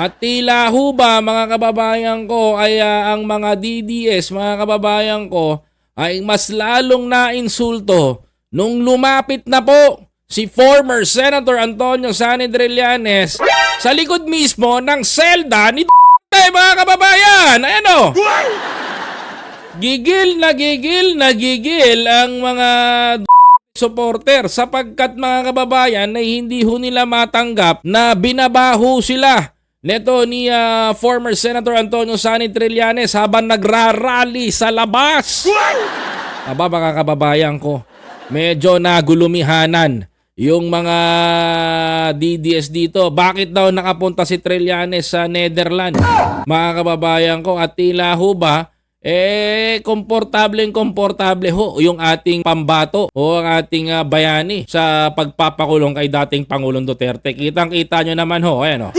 At tila ho ba mga kababayan ko ay ah, ang mga DDS, mga kababayan ko, ay mas lalong nainsulto nung lumapit na po si former Senator Antonio Sani Trillanes sa likod mismo ng selda ni Duterte, mga kababayan. Ayan o. Gigil na gigil na gigil ang mga supporter sapagkat mga kababayan ay hindi ho nila matanggap na binabaho sila neto ni ah, former Senator Antonio Sani Trillanes habang nagrarally sa labas. Aba mga kababayan ko, medyo nagulumihanan yung mga DDS dito. Bakit daw nakapunta si Trillanes sa Netherlands? Mga kababayan ko at tila ho ba eh, komportableng komportable ho yung ating pambato o ang ating ah, bayani sa pagpapakulong kay dating Pangulong Duterte. Kitang-kita nyo naman ho, ayan ho.